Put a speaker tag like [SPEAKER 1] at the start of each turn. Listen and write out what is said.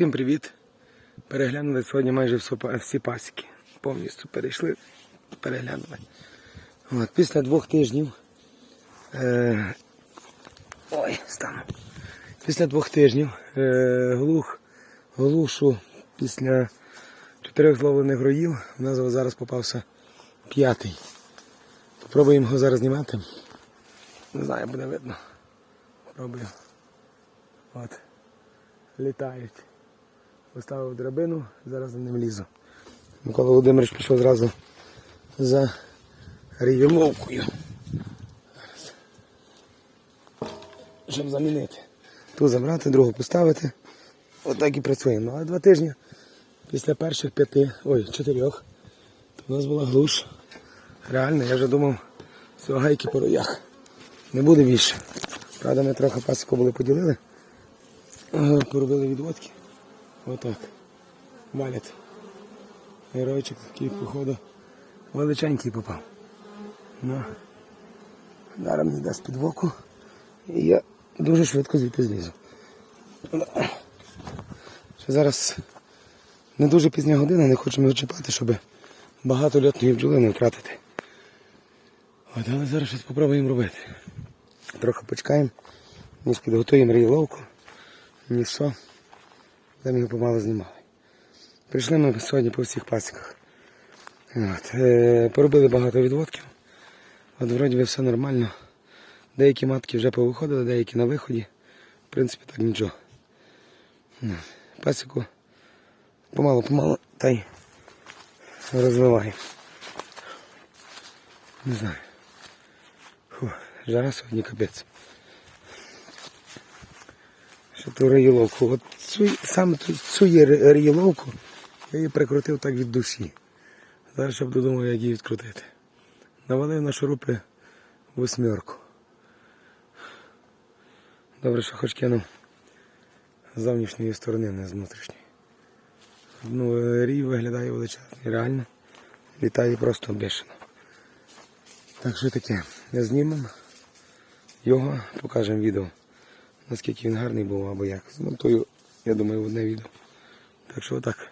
[SPEAKER 1] Всім привіт! Переглянули сьогодні майже всі пасіки. Повністю перейшли, переглянули. От, після двох тижнів. Е, ой, стану. Після двох тижнів е, глух, глушу після чотирьох зловлених роїв у нас зараз попався п'ятий. Попробуємо його зараз знімати. Не знаю, буде видно. Пробую. От. Літають. Поставив драбину, зараз за ним лізу. Микола Володимирович пішов зразу за рієловкою. Зараз. Щоб замінити. Ту забрати, другу поставити. Отак і працюємо. Ну, а два тижні після перших п'яти, ой, чотирьох, то у нас була глуш. Реально, я вже думав, все, гайки по роях. Не буде більше. Правда, ми трохи пасіку були поділили. Поробили відводки. Отак. Валять. Геройчик такий, походу, величенький попав. Ну. Зараз мені дасть під боку. І я дуже швидко звідти злізу. Ще зараз не дуже пізня година, не хочемо його щоб багато льотної бджоли не втратити. От, але зараз щось спробуємо робити. Трохи почекаємо, ніж підготуємо рійловку, ні що. Там його помало знімали. Прийшли ми сьогодні по всіх пасіках. От, е, поробили багато відводків. От вроді би все нормально. Деякі матки вже повиходили, деякі на виході. В принципі, так нічого. Пасіку помало-помало та й розвиваємо. Не знаю. Фу, жара сьогодні капець. Що ту реїловку. От цю, саме цю реїловку я її прикрутив так від душі. Зараз щоб додумав, як її відкрутити. Навалив на шурупи восьмерку. Добре, що хоч кинув з зовнішньої сторони, не з внутрішньої. Ну, рій виглядає величезний, реально. Літає просто бешено. Так що таке, знімемо його, покажемо відео, наскільки він гарний був або як. Змонтую, я думаю, в одне відео. Так що отак.